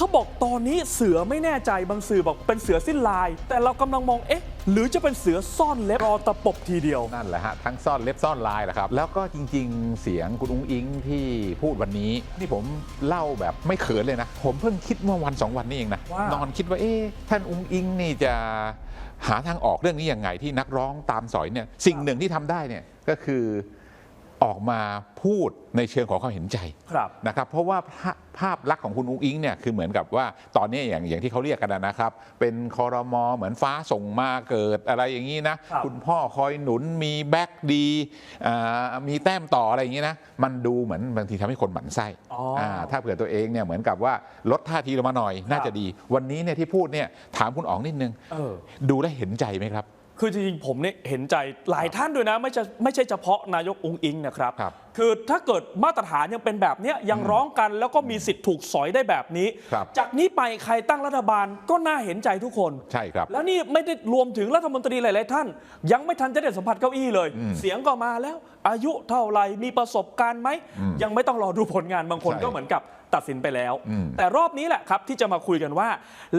เขาบอกตอนนี้เสือไม่แน่ใจบางสื่อบอกเป็นเสือสิ้นลาย แต่เรากำลังมองเอ๊ะ หรือจะเป็นเสือซ่อนเล็บรอตะปบทีเดียว นั่นแหละฮะทั้งซ่อนเล็บซ่อนลายแหละครับ แล้วก็จริงๆ เสียงคุณอุ้งอิงที่พูดวันนี้นี่ผมเล่าแบบไม่เขินเลยนะ ผมเพิ่งคิดเมื่อวันสองวันนี้เองนะว่านอนคิดว่าเอ๊ะท่านอุ้งอิงนี่จะหาทางออกเรื่องนี้ยังไงที่นักร้องตามสอยเนี่ยสิ่งหนึ่งที่ทำได้เนี่ยก็คือ ออกมาพูดในเชิงของความเห็นใจครับนะครับ เพราะว่าภาภาพลักษณ์ของคุณอุ้งอิงเนี่ยคือเหมือนกับว่าตอนนี้อย่างอย่างที่เขาเรียกกันนะครับ เป็นคอรมอเหมือนฟ้าส่งมาเกิดอะไรอย่างนี้นะครับณพ่อคอยหนุนมีแบ็กดีอ่ามีแต้มต่ออะไรอย่างนี้นะมันดูเหมือนบางทีทำให้คนหมั่นไส้อ๋ออ่าถ้าเผื่อตัวเองเนี่ยเหมือนกับว่าลดท่าทีลงมาหน่อยน่าจะดี วันนี้เนี่ยที่พูดเนี่ยถามคุณอ๋องนิดนึงเออดูแลวเห็นใจไหมครับ คือจริงๆผมเนี่ยเห็นใจหลายท่านด้วยนะ ไม่ใช่ไม่ใช่เฉพาะนายกองค์อิงนะครับ ครับคือถ้าเกิดมาตรฐานยังเป็นแบบเนี้ยยังร้องกันแล้วก็มีสิทธิ์ถูกสอยได้แบบนี้ ครับ จากนี้ไปใครตั้งรัฐบาลก็น่าเห็นใจทุกคน ใช่ครับ แล้วนี่ไม่ได้รวมถึงรัฐมนตรีหลาย ๆ ท่าน ยังไม่ทันจะได้สัมผัสเก้าอี้เลยอืมเสียงก็มาแล้ว อายุเท่าไหร่มีประสบการณ์ไหมอืมยังไม่ต้องรอดูผลงานบางคนใช่ ก็เหมือนกับ ตัดสินไปแล้วอืมแต่รอบนี้แหละครับที่จะมาคุยกันว่า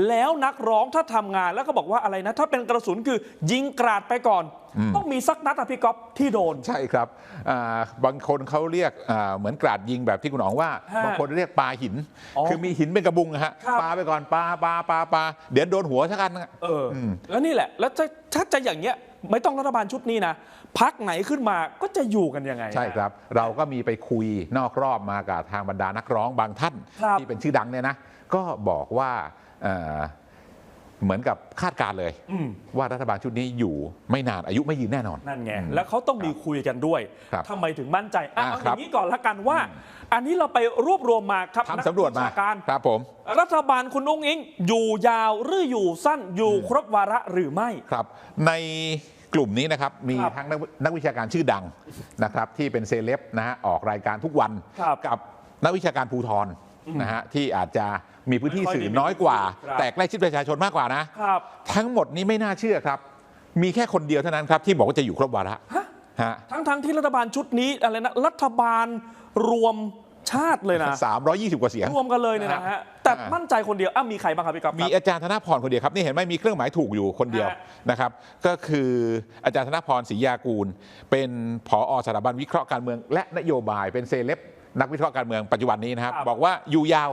แล้วนักร้องถ้าทำงานแล้วก็บอกว่าอะไรนะ ถ้าเป็นกระสุนคือยิงกราดไปก่อนต้องมีสักนัดอะพี่ก๊อฟที่โดน ใช่ครับอ่าบางคนเขาเรียกอ่าเหมือนกราดยิงแบบที่คุณอ๋องว่าฮะบางคนเรียกปลาหินอ๋อคือมีหินเป็นกระบุงอะฮะครับปลาไปก่อนปลาปลาปลาปลาเดี๋ยวโดนหัวสักกันอะเอออมแล้วนี่แหละ แล้วถ้าถ้าจะอย่างเงี้ยไม่ต้องรัฐบาลชุดนี้นะพักไหนขึ้นมาก็จะอยู่กันยังไง ใช่ครับ เราก็มีไปคุยนอกรอบมากับทางบรรดานักร้องบางท่านครับที่เป็นชื่อดังเนี่ยนะ ก็บอกว่า เอ่อเหมือนกับคาดการณ์เลยอืมว่ารัฐบาลชุดนี้อยู่ไม่นานอายุไม่ยืนแน่นอน นั่นไงอืมแล้วเขาต้องมีคุยกันด้วยครับทำไมถึงมั่นใจอะอ่าเอาอครับย่างนี้ก่อนละกันว่า อันนี้เราไปรวบรวมมาครับทำสำรวจมานักวิชการครับผม รัฐบาลคุณอุ้งอิง อยู่ยาวหรืออยู่สั้นอยู่ครบวาระหรือไม่ครับ ในกลุ่มนี้นะครับมีครับทั้งนักนักวิชาการชื่อดังนะครับ ที่เป็นเซเลบนะฮะออกรายการทุกวันครับกับนักวิชาการภูทรนะฮะที่อาจจะ มีพื้นที่ไม่ค่อยสื่อมีน้อยกว่าครับแต่ใกล้ชิดประชาชนมากกว่านะ ครับทั้งหมดนี้ไม่น่าเชื่อครับ มีแค่คนเดียวเท่านั้นครับที่บอกว่าจะอยู่ครบวาระฮะฮะทั้งทั้งที่รัฐบาลชุดนี้อะไรนะรัฐบาลรวมชาติเลยนะ สามร้อยยี่สิบกว่าเสียง รวมกันเลยเนี่ยนะฮะแต่มั่นใจคนเดียวอะมีใครบ้างครับพี่ก๊อฟคมีรับอาจารย์ธนพรคนเดียวครับนี่เห็นไหมมีเครื่องหมายถูกอยู่คนเดียวฮะ นะครับก็คืออาจารย์ธนพรศรียากูล เป็นผอสถาบันวิเคราะห์การเมือง และนโยบายเป็นเซเลบนักวิเคราะห์การเมืองปัจจุบันนี้นะครับ ครับบอกว่าอยู่ยาว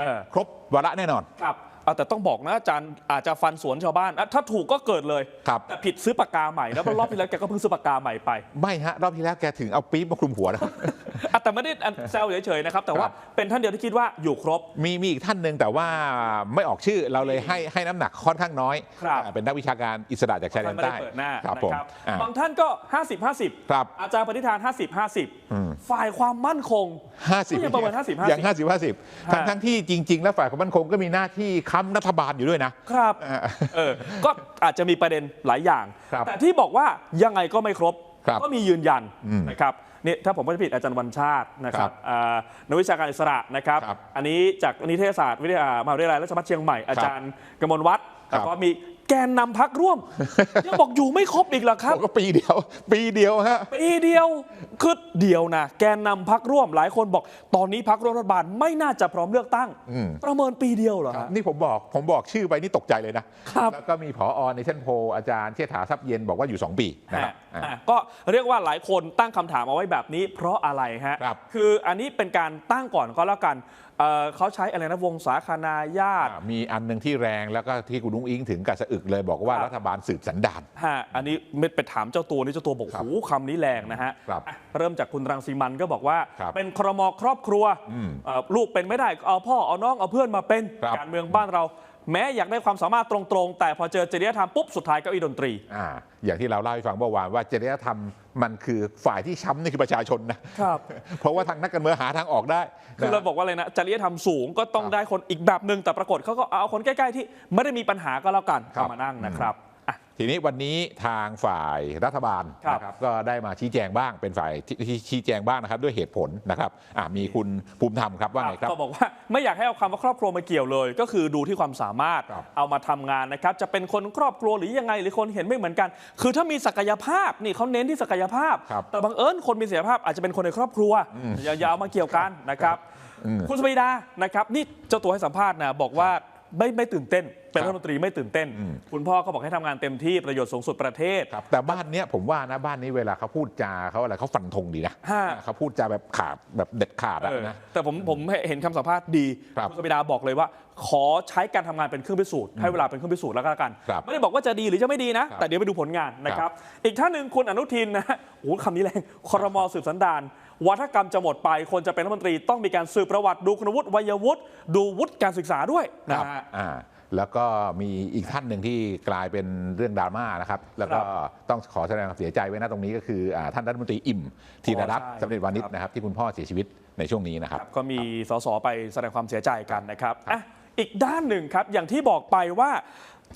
เออ ครบวาระแน่นอน ครับเอาแต่ต้องบอกนะอาจารย์อาจจะฟันสวนชาวบ้านอะถ้าถูกก็เกิดเลย ครับ แต่ผิดซื้อปากกาใหม่แล้วรอบที่แล้วแกก็เพิ่งซื้อปากกาใหม่ไป ไม่ฮะ รอบที่แล้วแกถึงเอาปี๊บมาคลุมหัวนะ อะแต่ไม่ได้อันแซวเฉยๆนะครับ แต่ว่าครับเป็นท่านเดียวที่คิดว่าอยู่ครบ มีมีอีกท่านหนึ่งแต่ว่าไม่ออกชื่อเราเลยให้ให้น้ำหนักค่อนข้างน้อย ครับอ่าเป็นนักวิชาการอิสระจากชายแดนไม่ได้ใต้เปิดหน้าครับนะผมครับอ่า บางท่านก็ 50 50 ครับอาจารย์ปฏิธาน 50 อืม 50 ฝ่ายความมั่นคงห้าสิบก็ยังประเมิน50 50 อย่างห้าสิบห้าสิบทั้งทั้งที่จริง ๆ แล้วฝ่ายความมั่นคงก็มีหน้าที่ค้ำรัฐบาลอยู่ด้วยนะ ครับอ่าเออ ก็อาจจะมีประเด็นหลายอย่าง ครับแต่ที่บอกว่ายังไงก็ไม่ครบครับ ก็มียืนยันอืมนะครับนี่ถ้าผมไม่ผิดอาจารย์วันชาตินะครับครับอ่านักวิชาการอิสระนะครับครับ อันนี้จากนิเทศศาสตร์วิทยามหาวิทยาลัยราชภัฏเชียงใหม่อาจารย์กมลวัฒน์ครับแล้วก็มี แกนนำพักร่วม ยังบอกอยู่ไม่ครบอีกเหรอครับบอกก็ปีเดียว ปีเดียวฮะปีเดียวคือเดียวนะแกนนำพักร่วมหลายคนบอก ตอนนี้พักร่วมรัฐบาลไม่น่าจะพร้อมเลือกตั้งอืมประเมินปีเดียวเหรอครับฮะนี่ผมบอกผมบอกชื่อไปนี่ตกใจเลยนะครับแล้วก็มีผอในเช่นโพลอาจารย์เชษฐาทรัพย์เย็นบอกว่าอยู่ 2 ปีนะครับอะอ่าอะก็เรียกว่าหลายคนตั้งคำถามเอาไว้แบบนี้ เพราะอะไรฮะครับคืออันนี้เป็นการตั้งก่อนก็แล้วกันเอ่อเขาใช้อะไรนะวงศาคณาญาติอ่ามีอันหนึ่งที่แรงแล้วก็ที่คุณนุ้งอิงถึงกับสะอึกเลยบอกว่าครับรัฐบาลสืบสันดานฮะอันนี้ไม่ไปถามเจ้าตัวนี่เจ้าตัวบอกครับโอ้โหคำนี้แรงนะฮะครับอะเริ่มจากคุณรังสีมันก็บอกว่าครับเป็นครมครอบครัวอืมเอ่อลูกเป็นไม่ได้ก็เอาพ่อเอาน้องเอาเพื่อนมาเป็นครับการเมืองบ้านเรา แม้อยากได้ความสามารถตรงๆ แต่พอเจอจริยธรรมปุ๊บสุดท้ายเก็อีดนตรีอ่าอย่างที่เราเล่าให้ฟังเมื่อวานว่าจริยธรรมมันคือฝ่ายที่ช้ำนี่คือประชาชนนะครับเพราะว่าทางนักการเมืองหาทางออกได้คือนะเราบอกว่าอะไรนะจริยธรรมสูงก็ต้องครับได้คนอีกแบบหนึ่งแต่ปรากฏเขาก็เอาคนใกล้ๆที่ไม่ได้มีปัญหาก็แล้วกันครับเข้ามานั่งนะครับอะ ทีนี้วันนี้ทางฝ่ายรัฐบาลครับนะครับก็ได้มาชี้แจงบ้างเป็นฝ่ายที่ที่ชี้แจงบ้างนะครับ ด้วยเหตุผลนะครับอ่ามีคุณภูมิธรรมครับว่าไงครับก็บอกว่าไม่อยากให้เอาคำว่าครอบครัวมาเกี่ยวเลย ก็คือดูที่ความสามารถครับเอามาทำงานนะครับ จะเป็นคนครอบครัวหรือยังไงหรือคนเห็นไม่เหมือนกัน คือถ้ามีศักยภาพนี่เขาเน้นที่ศักยภาพครับแต่บังเอิญคนมีศักยภาพอาจจะเป็นคนในครอบครัวอย่าอย่าเอามาเกี่ยวกันนะครับอืมคุณสมิดานะครับนี่เจ้าตัวให้สัมภาษณ์นะบอกว่า ไม่ไม่ตื่นเต้น เป็นครัรับฐมนตรีไม่ตื่นเต้นอืมคุณพ่อก็บอกให้ทำงานเต็มที่ประโยชน์สูงสุดประเทศครับแต่บ้านเนี้ยผมว่านะบ้านนี้เวลาเขาพูดจาเขาอะไรเขาฟันธงดีนะฮะเขาพูดจาแบบขาดแบบเด็ดขาดอะเออนะแต่ผมผมเห็นคำสัมภาษณ์ดีครับณสมิดาบอกเลยว่า ขอใช้การทำงานเป็นเครื่องพิสูจน์ให้เวลาเป็นเครื่องพิสูจน์แล้วก็แล้วกันครับไม่ได้บอกว่าจะดีหรือจะไม่ดีนะครับแต่เดี๋ยวไปดูผลงานนะคครัรับบอีกท่านหนึ่งคุณอนุทินนะโอ้โหคำนี้แรงครมสืบสันดาน วัฒกรรมจะหมดไป คนจะเป็นรัฐมนตรีต้องมีการสืบประวัติดูคุณวุฒิวัยวุฒิดูวุฒิการศึกษาด้วยคนะรับฮะอ่าแล้วก็มีอีกท่านหนึ่งที่กลายเป็นเรื่องดราม่านะครับ แล้วก็ครับต้องขอแสดงความเสียใจไว้นะตรงนี้ก็คืออ่าท่านรัฐมนตรีอิ่มธีรรัตน์อ๋อใช่ สำเร็จวานิชครับนะครับที่คุณพ่อเสียชีวิตในช่วงนี้นะครับ ก็มีสสไปแสดงความเสียใจกันนะครับครับอะอีกด้านหนึ่งครับ อย่างที่บอกไปว่า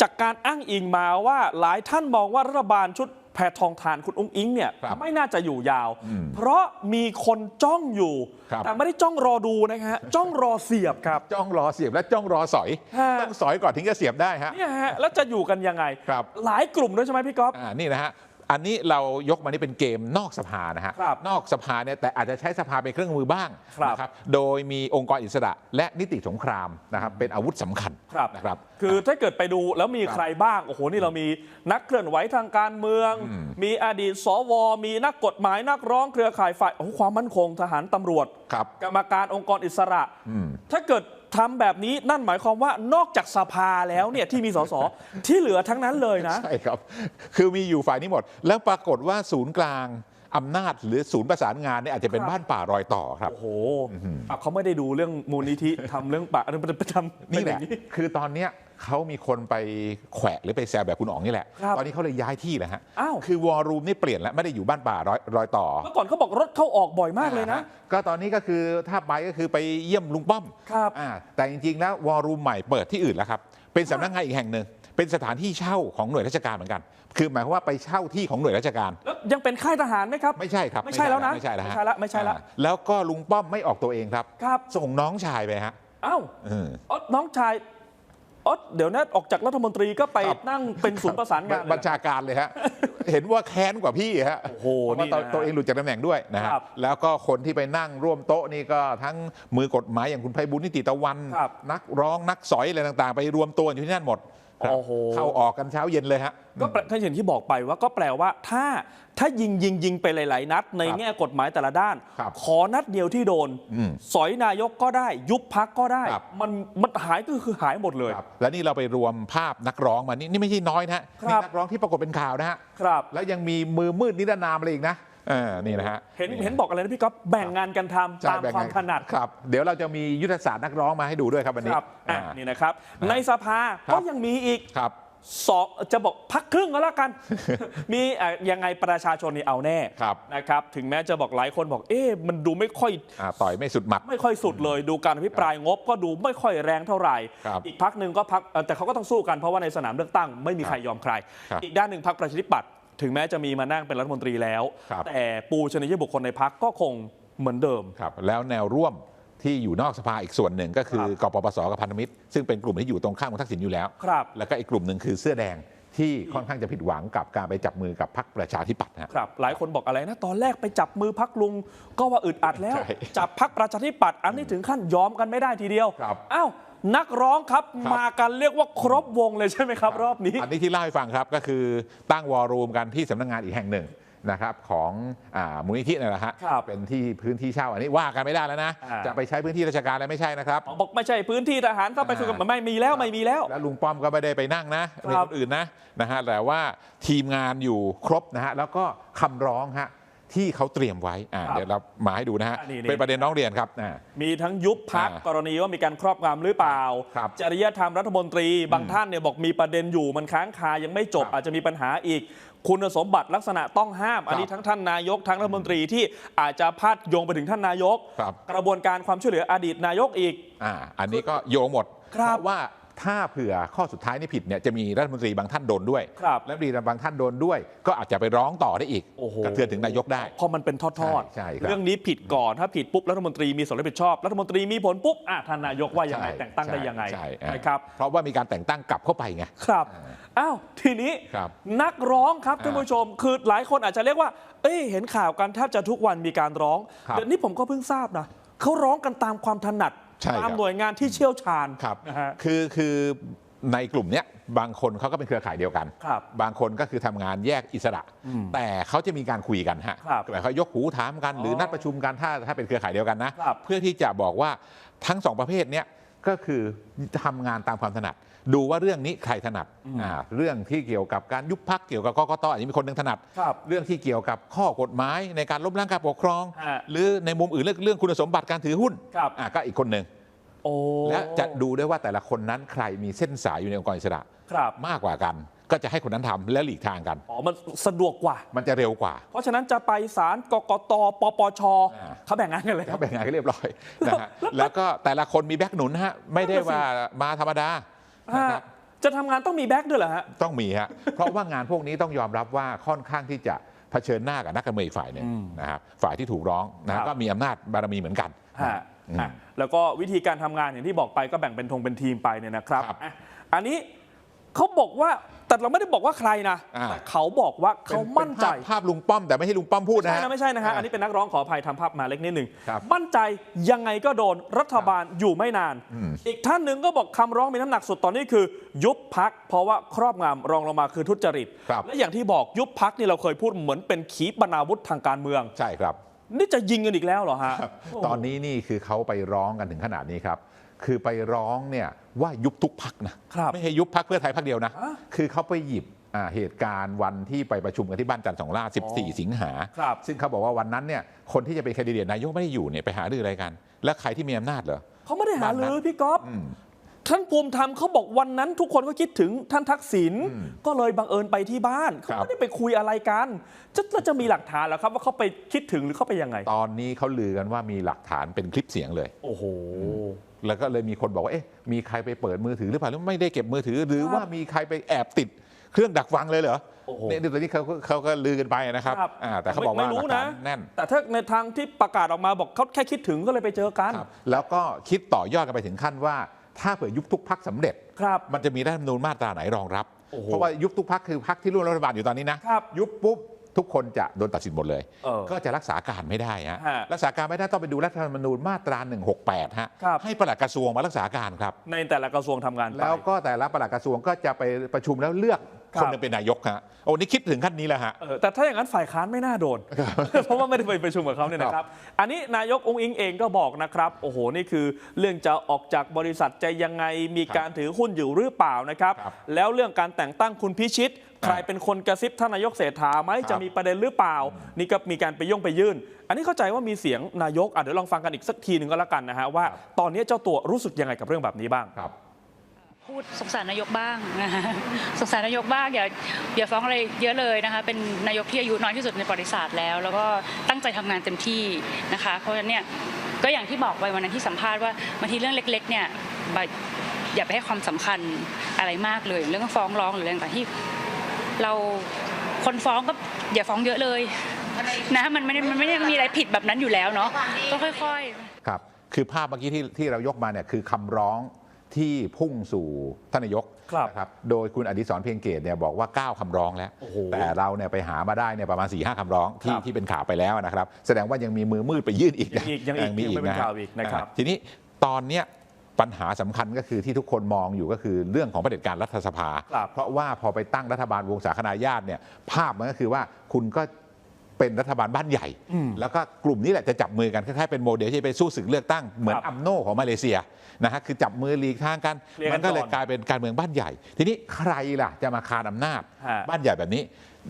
จากการอ้างอิงมาว่าหลายท่านมองว่ารัฐบาลชุด แพทองทานคุณอุ้งอิงเนี่ยครับไม่น่าจะอยู่ยาวอืมเพราะมีคนจ้องอยู่ครับแต่ไม่ได้จ้องรอดูนะฮะจ้องรอเสียบครับ จ้องรอเสียบและจ้องรอสอยฮะต้องสอยก่อนถึงจะเสียบได้ฮะเนี่ยฮะแล้วจะอยู่กันยังไงครับหลายกลุ่มด้วยใช่ไหมพี่ก๊อฟอ่านี่นะฮะ อันนี้เรายกมานี่เป็นเกมนอกสภานะฮะครับนอกสภาเนี่ยแต่อาจจะใช้สภาเป็นเครื่องมือบ้างครับ นะครับโดยมีองค์กรอิสระและนิติสงครามนะครับเป็นอาวุธสำคัญครับ นะครับ คือถ้าเกิดไปดูแล้วมีครับใครบ้าง โอ้โห นี่เรามีนักเคลื่อนไหวทางการเมืองอืมมีอดีตสว มีนักกฎหมายนักร้องเครือข่ายฝ่ายโอ้โหความมั่นคงทหารตำรวจ ครับ กรรมการองค์กรอิสระอืมถ้าเกิด ทำแบบนี้นั่นหมายความว่านอกจากสภาแล้วเนี่ยที่มีสสที่เหลือทั้งนั้นเลยนะ ใช่ครับ คือมีอยู่ฝ่ายนี้หมด แล้วปรากฏว่าศูนย์กลางอำนาจหรือศูนย์ประสานงานเนี่ยอาจจะเป็นครับบ้านป่ารอยต่อครับ โอ้โหอะเขาไม่ได้ดูเรื่องมูลนิธิทำเรื่องปะไปทำเป็นี่นแหอละย่างนี้คือตอนเนี้ย เขามีคนไปแขวะหรือไปแซวแบบคุณอ๋องนี่แหละ ครับตอนนี้เขาเลยย้ายที่แล้วฮะอ้าว คือวอลลุ่มนี่เปลี่ยนแล้วไม่ได้อยู่บ้านป่ารอยรอยต่อ เมื่อก่อนเขาบอกรถเข้าออกบ่อยมากเลยนะ อ่าฮก็ตอนนี้ก็คือถ้าไปก็คือไปเยี่ยมลุงป้อมครับอ่าแต่จริงๆ แล้ววอลลุ่มใหม่เปิดที่อื่นแล้วครับ เป็นสำนักงานอีกแห่งหนึ่ง เป็นสถานที่เช่าของหน่วยราชการเหมือนกัน คือหมายความว่าไปเช่าที่ของหน่วยราชการ แล้วยังเป็นค่ายทหารไหมครับ ไม่ใช่ครับไม่ใช่แล้วนะไม่ใช่แล้วฮะไม่ใช่ละไม่ใช่ละ อ่าแล้วก็ลุงป้อมไม่ออกตัวเองครับ ครับส่งน้องชายไปฮะเอ้าเอออ๋อน้องชาย อ๋อเดี๋ยวนะออกจากรัฐมนตรีก็ไปครับนั่งเป็นศูนย์ประสานงานเลยบัญชาการเลยฮะ เห็นว่าแค้นกว่าพี่ฮะโอ้โหเพราะว่านี่ตัวนะตัวเองหลุดจากตำแหน่งด้วยนะฮะครับแล้วก็คนที่ไปนั่งร่วมโต๊ะนี่ก็ทั้งมือกฎหมายอย่างคุณไพบุญนิติตะวันครับนักร้องนักสอยอะไรต่างๆ ไปรวมตัวอยู่ที่นั่นหมดครับ โอ้โห เข้าออกกันเช้าเย็นเลยฮะ ก็แปลก็อย่างที่บอกไปว่าก็แปลว่าถ้าถ้ายิงยิงยิงไปหลาย ๆ นัด ในครับแง่กฎหมายแต่ละด้าน ครับขอนัดเดียวที่โดน อืมสอยนายกก็ได้ ยุบพักก็ได้ ครับ มันมันหายก็คือหายหมดเลย ครับแล้วนี่เราไปรวมภาพนักร้องมานี่นี่ไม่ใช่น้อยนะฮะครับมีนักร้องที่ปรากฏเป็นข่าวนะฮะ ครับ แล้วยังมีมือมืดนิรนามอะไรอีกนะเออนี่นะฮะเห็นเห็นบอกอะไรนะพี่ก๊อฟแบ่งงานกันทำใช่ตามแบ่งความงนถนัดครับ เดี๋ยวเราจะมียุทธศาสตร์นักร้องมาให้ดูด้วยครับวันนี้ครับอะอ่า นี่นะครับ ในสภาครับ ก็ยังมีอีกครับ สองจะบอกพักครึ่งก็แล้วกัน มีอะยังไงประชาชนนี่เอาแน่ครับ นะครับ ถึงแม้จะบอกหลายคนบอกเอ๊ะมันดูไม่ค่อย อ่าต่อยไม่สุดหมัด ไม่ค่อยสุดเลยดูการอภิปรายงบก็ดูไม่ค่อยแรงเท่าไหร่ ครับอีกพักหนึ่งก็พักเอ่อแต่เขาก็ต้องสู้กันเพราะว่าในสนามเลือกตั้งไม่มีใครยอมใคร ครับอีกด้านหนึ่งพักประชาธิปัตย์ ถึงแม้จะมีมานั่งเป็นรัฐมนตรีแล้ว ครับ แต่ปูชนียบุคคลในพักก็คงเหมือนเดิม ครับแล้วแนวร่วมที่อยู่นอกสภาอีกส่วนหนึ่งก็คือกปปสกับพันธมิตร ซึ่งเป็นกลุ่มที่อยู่ตรงข้ามคุณทักษิณอยู่แล้ว ครับ แล้วก็อีกกลุ่มหนึ่งคือเสื้อแดงที่ค่อนข้างจะผิดหวังกับการไปจับมือกับพรรคประชาธิปัตย์นะฮะ ครับ หลายคนบอกอะไรนะ ตอนแรกไปจับมือพักลุง ก็ว่าอึดอัดแล้ว ใช่จับพักประชาธิปัตย์อันนี้ถึงขั้นยอมกันไม่ได้ทีเดียวครับ อ้าว นักร้องครับครับ มากันเรียกว่าครบวงเลยใช่ไหมครับ รอบนี้ อันนี้ที่เล่าให้ฟังครับก็คือตั้งวอลลุ่มกันที่สำนักงานอีกแห่งหนึ่งนะครับของอามูลนิธินั่นแหละฮะครับเป็นที่พื้นที่เช่าอันนี้ว่ากันไม่ได้แล้วนะ อ่า จะไปใช้พื้นที่ราชการอะไรไม่ใช่นะครับ บอกไม่ใช่พื้นที่ทหารเข้าไปคุยกันไม่มีแล้วไม่มีแล้ว แล้วลุงป้อมก็ไม่ได้ไปนั่งนะมีครับคนอื่นนะนะฮะแต่ว่าทีมงานอยู่ครบนะฮะแล้วก็คำร้องฮะ ที่เขาเตรียมไว้อ่าครับเดี๋ยวเรามาให้ดูนะฮะอ่านี่ๆ เป็นประเด็นร้องเรียนครับอ่า มีทั้งยุบพักอ่ากรณีว่ามีการครอบงำหรือเปล่า ครับจริยธรรมรัฐมนตรีบางท่านเนี่ยบอกมีประเด็นอยู่มันค้างคายังไม่จบครับอาจจะมีปัญหาอีก คุณสมบัติลักษณะต้องห้าม อันนี้ทั้งท่านนายกทั้งรัฐมนตรีที่อาจจะพาดโยงไปถึงท่านนายก ครับ กระบวนการความช่วยเหลืออดีตนายกอีก อ่าอันนี้ก็โยงหมด ครับเพราะว่า ถ้าเผื่อข้อสุดท้ายนี่ผิดเนี่ยจะมีรัฐมนตรีบางท่านโดนด้วยครับและรัฐมนตรีบางท่านโดนด้วย ก็อาจจะไปร้องต่อได้อีกโอ้โห กระเทือนถึงนายกได้เพราะมันเป็นทอดใช่ๆใช่ครับเรื่องนี้ผิดก่อนถ้าผิดปุ๊บรัฐมนตรีมีส่วนรับผิดชอบรัฐมนตรีมีผลปุ๊บอะท่านนายกว่ายังไงใช่แต่งตั้งได้ใช่ยังไงใช่อ่านะครับ เพราะว่ามีการแต่งตั้งกลับเข้าไปไง ครับอ้าวทีนี้ครับนักร้องครับอ่าท่านผู้ชม คือหลายคนอาจจะเรียกว่า เอ้ยเห็นข่าวกันแทบจะทุกวันมีการร้องครับ เดี๋ยวนี้ผมก็เพิ่งทราบนะเขาร้องกันตามความถนัด ใช่ครับ ตามหน่วยงานที่เชี่ยวชาญครับนะฮะ คือคือในกลุ่มเนี้ยบางคนเขาก็เป็นเครือข่ายเดียวกัน ครับบางคนก็คือทำงานแยกอิสระ แต่เขาจะมีการคุยกันฮะครับหมายความยกหูถามกันหรือออนัดประชุมกันถ้าถ้าเป็นเครือข่ายเดียวกันนะ ครับ เพื่อที่จะบอกว่าทั้งสองประเภทเนี้ย ก็คือทำงานตามความถนัด ดูว่าเรื่องนี้ใครถนัดอ่าเรื่องที่เกี่ยวกับการยุบพักเกี่ยวกับกกตอันนี้มีคนหนึ่งถนัดครับเรื่องที่เกี่ยวกับข้อกฎหมายในการล้มล้างการปกครองฮะหรือในมุมอื่นเรื่องเรื่องคุณสมบัติการถือหุ้นครับอ่าก็อีกคนหนึ่งโอ้และจะดูด้วยว่าแต่ละคนนั้นใครมีเส้นสายอยู่ในองค์กรอิสระครับมากกว่ากัน ก็จะให้คนนั้นทำและหลีกทางกัน อ๋อ มันสะดวกกว่า มันจะเร็วกว่า เพราะฉะนั้นจะไปศาลกกตปปชอ่าเขาแบ่งงานกันเลยคเขารับแบ่งงานกันเรียบร้อยนะฮะแล้วก็แต่ละคนมีแบ็กหนุนฮะไม่ได้ว่ามาธรรมดานะครับจะทำงานต้องมีแบ็กด้วยเหรอฮะต้องมีฮะเพราะว่างานพวกนี้ต้องยอมรับว่าค่อนข้างที่จะเผชิญหน้ากับนักการเมืองอีกฝ่ายหนึ่งอืมนะครับฝ่ายที่ถูกร้องครันะบก็มีอำนาจบารมีเหมือนกันฮะอืมอะแล้วก็วิธีการทำงานอย่างที่บอกไปก็แบ่งเป็นธงเป็นทีมไปเนี่ยนะครับครับอะอันนี้ เขาบอกว่าแต่เราไม่ได้บอกว่าใครนะอ่าแต่เขาบอกว่าเขามั่นใจเป็ภาพภาพลุงป้อมแต่ไม่ใช่ลุงป้อมพูดไม่นะใช่ฮะนะไม่ใช่นะฮะอันนี้เป็นนักร้องขออภัยทำภาพมาเล็กนิดหนึ่งครับมั่นใจยังไงก็โดนรัฐบาลอยู่ไม่นานอืมอีกท่านหนึ่งก็บอกคำร้องมีน้ำหนักสุดตอนนี้คือ ยุบพักเพราะว่าครอบงำรองลงมาคือทุจริตครับและอย่างที่บอกยุบพักนี่เราเคยพูดเหมือนเป็นขีปนาวุธทางการเมืองใช่ครับ นี่จะยิงกันอีกแล้วเหรอฮะตอนนี้นี่คือเขาไปร้องกันถึงขนาดนี้ครับ คือไปร้องเนี่ยว่ายุบทุกพักนะครับไม่ใช่ยุบพักเพื่อไทยพักเดียวนะอะคือเขาไปหยิบอ่าเหตุการณ์วันที่ไปประชุมกันที่บ้านจันทร์สองล่า14 สิงหา ครับซึ่งเขาบอกว่าวันนั้นเนี่ยคนที่จะเป็นแคนดิเดตนายกไม่ได้อยู่เนี่ยไปหารืออะไรกัน และใครที่มีอำนาจเหรอ เขาไม่ได้หาบ้านนั้ลือนพี่ก๊อฟอืม ท่านภูมิธรรมเขาบอกวันนั้นทุกคนก็คิดถึงท่านทักษิณอืมก็เลยบังเอิญไปที่บ้านครัเขาบไม่ได้ไปคุยอะไรกันจะแล้วจะมีหลักฐานแล้วครับว่าเขาไปคิดถึงหรือเขาไปยังไง ตอนนี้เขาลือกันว่ามีหลักฐานเป็นคลิปเสียงเลย โอ้โห แล้วก็เลยมีคนบอกว่าเอ๊ะมีใครไปเปิดมือถือหรือเปล่าหรือไม่ได้เก็บมือถือ หรือครับว่ามีใครไปแอบติดเครื่องดักฟังเลยเหรอโอ้โหเนี่ยเดี๋ยวตอนนี้เขาก็เขาก็ลือกันไปนะครับครับอ่าแต่เขาบอกไม่ว่าไม่หรู้ลักฐานนะแน่น แต่ถ้าในทางที่ประกาศออกมาบอกเขาแค่คิดถึงก็เลยไปเจอกันครับแล้วก็คิดต่อยอดกันไปถึงขั้นว่า ถ้าเผื่อยุบทุกพักสำเร็จครับมันจะมีรัฐธรรมนูญมาตราไหนรองรับโอ้โหเพราะว่ายุบทุกพักคือพักที่ร่วมรัฐบาลอยู่ตอนนี้นะครับยุบปุ๊บ ทุกคนจะโดนตัดสินหมดเลย เออ ก็จะรักษาการไม่ได้ฮะฮะ รักษาการไม่ได้ต้องไปดูรัฐธรรมนูญมาตรา 168ฮะครับ ให้ปลัดกระทรวงมารักษาการครับ ในแต่ละกระทรวงทำงานไป แล้วก็แต่ละปลัดกระทรวงก็จะไปประชุมแล้วเลือกครัคบนหนึงเป็นนายกฮะโอ้นี่คิดถึงขั้นนี้แล้วฮะ เออแต่ถ้าอย่างนั้นฝ่ายค้านไม่น่าโดน เพราะว่าไม่ได้ไปประชุมกับเขาเนี่ยนะครับ อันนี้นายกองค์อิงเองก็บอกนะครับ โอ้โห นี่คือเรื่องจะออกจากบริษัทจะยังไง มีการถือหุ้นอยู่หรือเปล่านะครับ ครับ แล้วเรื่องการแต่งตั้งคุณพิชิต ใครเป็นคนกระซิบท่านนายกเศรษฐาไหมครับจะมีประเด็นหรือเปล่า นี่ก็มีการไปย่งไปยื่น อันนี้เข้าใจว่ามีเสียงนายกอะเดี๋ยวลองฟังกันอีกสักทีหนึ่งก็แล้วกันนะฮะว่าตอนนี้เจ้าตัวรู้สึกยังไงกับเรื่องแบบนี้บ้างครับพูดสงสารนายกบ้างนะคะสงสารนายกบ้างอย่าอย่าฟ้องอะไรเยอะเลยนะคะ เป็นนายกที่อายุน้อยที่สุดในประวัติศาสตร์แล้ว แล้วก็ตั้งใจทำงานเต็มที่นะคะ เพราะฉะนั้นเนี่ยก็อย่างที่บอกไปวันนั้นที่สัมภาษณ์ว่าบางทีเรื่องเล็ก ๆ เนี่ยอย่าอย่าไปให้ความสำคัญอะไรมากเลย เรื่องฟ้องร้องหรืออะไรต่างๆที่ เราคนฟ้องก็อย่าฟ้องเยอะเลยนะมันไม่ได้มันไม่ได้มีอะไรผิดแบบนั้นอยู่แล้วเนาะก็ค่อยๆครับคือภาพเมื่อกี้ที่ที่เรายกมาเนี่ยคือคำร้องที่พุ่งสู่ท่านนายกครับนะครับ โดยคุณอดิศรเพียงเกตเนี่ยบอกว่า 9คำร้องแล้วโอ้โหแต่เราเนี่ยไปหามาได้เนี่ยประมาณ4ีหคำร้องที่ครับที่เป็นข่าวไปแล้วนะครับ แสดงว่ายังมีมือมืดไปยื่นอีกนะยังอีกยังอีกมียังไม่เป็นนะฮะข่าวอีกนะครับอ่าทีนี้ตอนเนี้ย ปัญหาสำคัญก็คือที่ทุกคนมองอยู่ก็คือเรื่องของประเผด็จการรัฐสภาครับเพราะว่าพอไปตั้งรัฐบาลวงศาคณาญาติเนี่ยภาพมันก็คือว่าคุณก็เป็นรัฐบาลบ้านใหญ่อืมแล้วก็กลุ่มนี้แหละจะจับมือกันคล้ายๆเป็นโมเดลที่ไปสู้ศึกเลือกตั้งเหมือนครับอัมโนของมาเลเซียนะฮะคือจับมือหลีกทางกันเคลียร์กัมันนก็เลยก่อนกลายเป็นการเมืองบ้านใหญ่ ทีนี้ใครล่ะจะมาคานอำนาจฮะบ้านใหญ่แบบนี้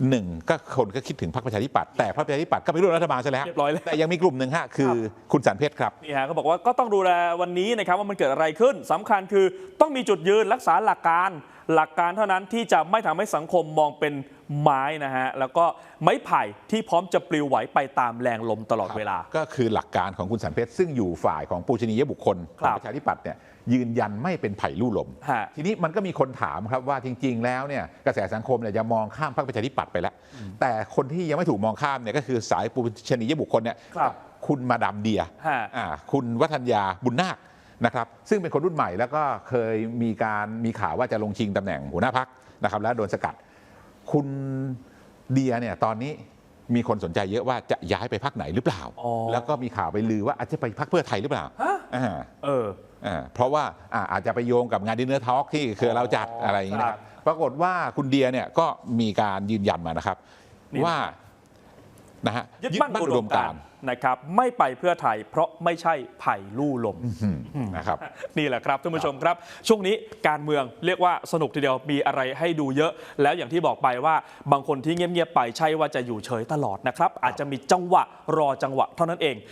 หนึ่งก็คนก็คิดถึงพรรคประชาธิปัตย์แต่พรรคประชาธิปัตย์ก็ไปร่วมรัฐบาลซะแล้วเรียบร้อยแล้ว แต่ยังมีกลุ่มหนึ่งฮะคือคุณสันเพชรครับ นี่ฮะเขาบอกว่าก็ต้องดูแลวันนี้นะครับว่ามันเกิดอะไรขึ้นสำคัญคือต้องมีจุดยืนรักษาหลักการ หลักการเท่านั้นที่จะไม่ทำให้สังคมมองเป็นไม้นะฮะแล้วก็ไม้ไผ่ที่พร้อมจะปลิวไหวไปตามแรงลมตลอดเวลา ก็คือหลักการของคุณสันเพชรซึ่งอยู่ฝ่ายของปูชนียบุคคลขคองรับประชาธิปัตย์เนี่ยยืนยันไม่เป็นไผ่ลู่ลม ฮะ ทีนี้มันก็มีคนถามครับว่าจริง ๆ แล้วเนี่ยกระแสสังคมเนี่ยจะมองข้ามพรรคประชาธิปัตย์ไปแล้ว แต่คนที่ยังไม่ถูกมองข้ามเนี่ยก็คือสายปูชนียบุคคลเนี่ยครับกับ คุณมาดามเดียฮะ อ่าคุณวัฒนยาบุญนาคนะครับ ซึ่งเป็นคนรุ่นใหม่แล้วก็เคยมีการมีข่าวว่าจะลงชิงตำแหน่งหัวหน้าพักนะครับ แล้วโดนสกัด คุณเดียเนี่ยตอนนี้มีคนสนใจเยอะว่าจะย้ายไปพักไหนหรือเปล่า อ๋อ แล้วก็มีข่าวไปลือว่าอาจจะไปพักเพื่อไทยหรือเปล่าฮะอ่า เออ อ่าเพราะว่าอ่าอาจจะไปโยงกับงานดินเนอร์ทอล์กที่คือเราจัดอ๋อออะไรอย่างนี้นะคครัรับบ ปรากฏว่าคุณเดียเนี่ยก็มีการยืนยันมานะครับ นี่ ว่านะฮะยึดมั่นอุดมการณ์นะครับ ไม่ไปเพื่อไทยเพราะไม่ใช่ไผ่ลู่ลม อืมนะครับ นี่แหละครับท่านผู้ชมครับ ช่วงนี้การเมืองเรียกว่าสนุกทีเดียวมีอะไรให้ดูเยอะ แล้วอย่างที่บอกไปว่าบางคนที่เงียบๆไปใช่ว่าจะอยู่เฉยตลอดนะครับ อาจจะมีจังหวะรอจังหวะเท่านั้นเอง